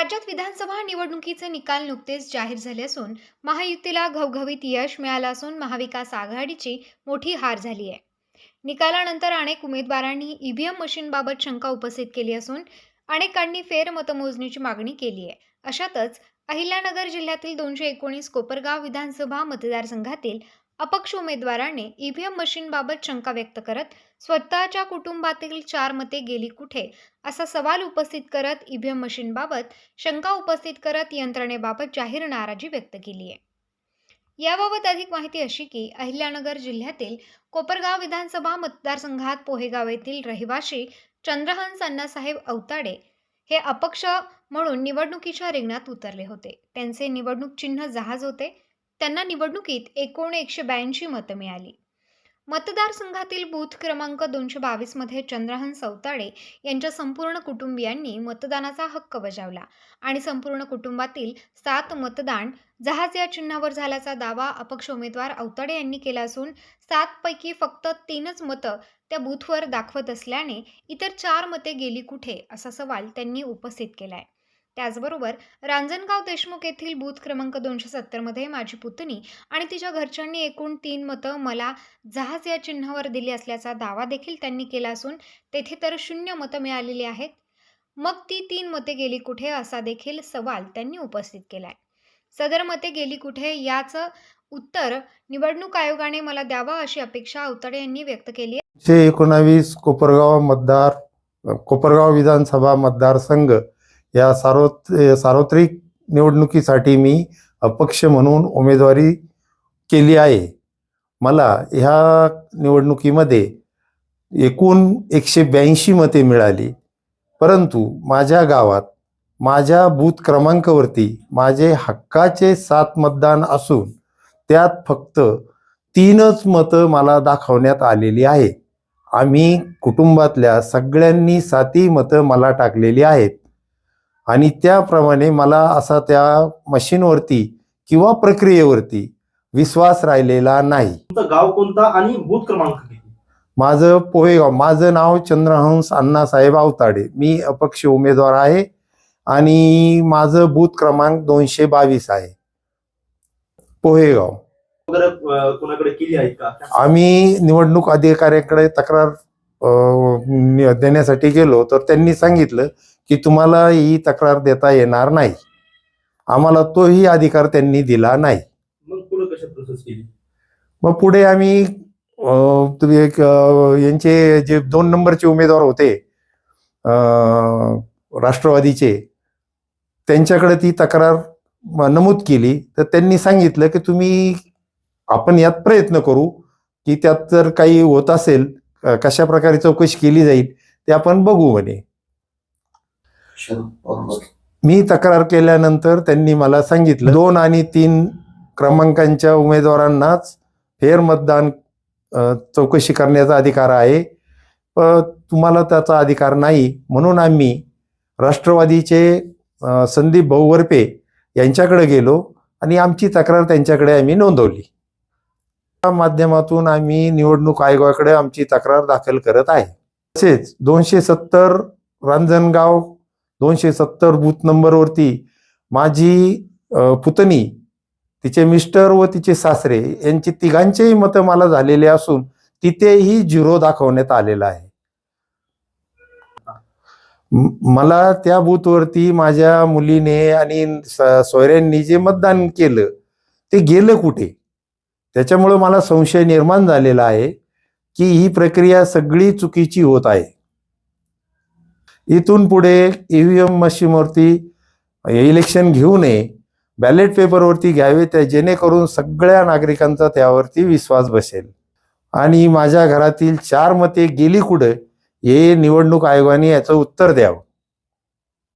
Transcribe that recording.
राज्यात विधानसभा निवडणुकीचे निकाल नुकतेच जाहीर झाले असून महायुतीला घवघवीत यश मिळालं असून महाविकास आघाडीची मोठी हार झाली आहे. निकालानंतर अनेक उमेदवारांनी ईव्हीएम मशीनबाबत शंका उपस्थित केली असून अनेकांनी फेरमतमोजणीची मागणी केली आहे. अशातच अहिल्यानगर जिल्ह्यातील दोनशे एकोणीस कोपरगाव विधानसभा मतदारसंघातील अपक्ष उमेदवाराने ईव्हीएम मशीनबाबत शंका व्यक्त करत स्वतःच्या कुटुंबातील चार मते गेली कुठे? असा सवाल उपस्थित करत ईव्हीएम मशीनबाबत शंका उपस्थित करत यंत्रणेबाबत जाहीर नाराजी व्यक्त केली आहे. याबाबत अधिक माहिती अशी की अहिल्यानगर जिल्ह्यातील कोपरगाव विधानसभा मतदारसंघात पोहेगाव येथील रहिवाशी चंद्रहंस अण्णासाहेब अवताडे हे अपक्ष म्हणून निवडणुकीच्या रिंगणात उतरले होते. त्यांचे निवडणूक चिन्ह जहाज होते. त्यांना निवडणुकीत एकूण एकशे ब्याऐंशी मतं मिळाली. मतदारसंघातील बूथ क्रमांक दोनशे बावीसमध्ये चंद्रहन अवताडे यांच्या संपूर्ण कुटुंबियांनी मतदानाचा हक्क बजावला आणि संपूर्ण कुटुंबातील सात मतदान जहाज या चिन्हावर झाल्याचा दावा अपक्ष उमेदवार अवताडे यांनी केला असून सातपैकी फक्त तीनच मतं त्या बूथवर दाखवत असल्याने इतर चार मते गेली कुठे असा सवाल त्यांनी उपस्थित केला आहे त्याचबरोबर रांजणगाव देशमुख येथील बूथ क्रमांक दोनशे सत्तरमध्ये माझी पुतणी आणि तिच्या घरच्यांनी एकूण तीन मतं मला जहाज या चिन्हावर दिली असल्याचा दावा देखील त्यांनी केला असून तेथे तर शून्य मतं मिळालेली आहेत. मग ती तीन मते गेली कुठे असा देखील सवाल त्यांनी उपस्थित केला आहे सदर मते गेली कुठे याचं उत्तर निवडणूक आयोगाने मला द्यावं अशी अपेक्षा अवतडे यांनी व्यक्त केली आहे. एकशे एकोणावीस कोपरगाव मतदार कोपरगाव विधानसभा मतदारसंघ या सार्वत सार्वत्रिक निवडणुकीसाठी मी अपक्ष म्हणून उमेदवारी केली आहे. मला ह्या निवडणुकीमध्ये एकूण एकशे ब्याऐंशी मते मिळाली. परंतु माझ्या गावात माझ्या बूथ क्रमांकावरती माझे हक्काचे सात मतदान असून त्यात फक्त तीनच मतं मला दाखवण्यात आलेली आहे आम्ही कुटुंबातल्या सगळ्यांनी साती मतं मला टाकलेली आहेत. आणि त्याप्रमाणे मला असा त्या मशीनवरती किंवा प्रक्रियेवरती विश्वास राहिलेला नाही. तुमचं गाव कोणता आणि बूथ क्रमांक किती? माझं पोहेगाव माझं नाव चंद्रहंस अण्णासाहेब आवताडे. मी अपक्ष उमेदवार आहे आणि माझं बूथ क्रमांक दोनशे बावीस आहे. पोहेगाव. वगैरे अं, कोणाकडे केली आहे का? आम्ही निवडणूक अधिकाऱ्याकडे तक्रार देण्यासाठी गेलो तर त्यांनी सांगितलं की तुम्हाला ही तक्रार देता येणार नाही. आम्हाला तोही अधिकार त्यांनी दिला नाही. मग पुढे आम्ही यांचे जे दोन नंबरचे उमेदवार होते राष्ट्रवादीचे त्यांच्याकडे ती तक्रार नमूद केली. तर त्यांनी सांगितलं की तुम्ही आपण यात प्रयत्न करू की त्यात जर काही होत असेल कशा प्रकारे चौकशी केली जाईल ते आपण बघू म्हणे. मी तक्रार केल्यानंतर त्यांनी मला सांगितलं दोन आणि तीन क्रमांकांच्या उमेदवारांनाच फेर मतदान अ, चौकशी करण्याचा अधिकार आहे. तुम्हाला त्याचा अधिकार नाही. म्हणून आम्ही राष्ट्रवादीचे संदीप भाऊ वरपे यांच्याकडे गेलो आणि आमची तक्रार त्यांच्याकडे आम्ही नोंदवली. माध्यमातून आम्ही निवडणूक आयोगाकडे आमची तक्रार दाखल करत आहे. तसेच दोनशे सत्तर रांजणगाव दोनशे सत्तर बूथ नंबरवरती माझी पुतणी तिचे मिस्टर व तिचे सासरे यांची तिघांचेही मतं मला झालेले असून तिथेही झिरो दाखवण्यात आलेला आहे. मला त्या बूथवरती माझ्या मुलीने आणि सोयऱ्यांनी जे मतदान केलं ते गेलं कुठे? त्याच्यामुळं मला संशय निर्माण झालेला आहे की ही प्रक्रिया सगळी चुकीची होत आहे. इथून पुढे ईव्हीएम मशीनवरती इलेक्शन घेऊ नये बॅलेट पेपरवरती घ्यावे त्या जेणेकरून सगळ्या नागरिकांचा त्यावरती विश्वास बसेल. आणि माझ्या घरातील चार मते गेली कुठं हे निवडणूक आयोगाने याचं उत्तर द्यावं.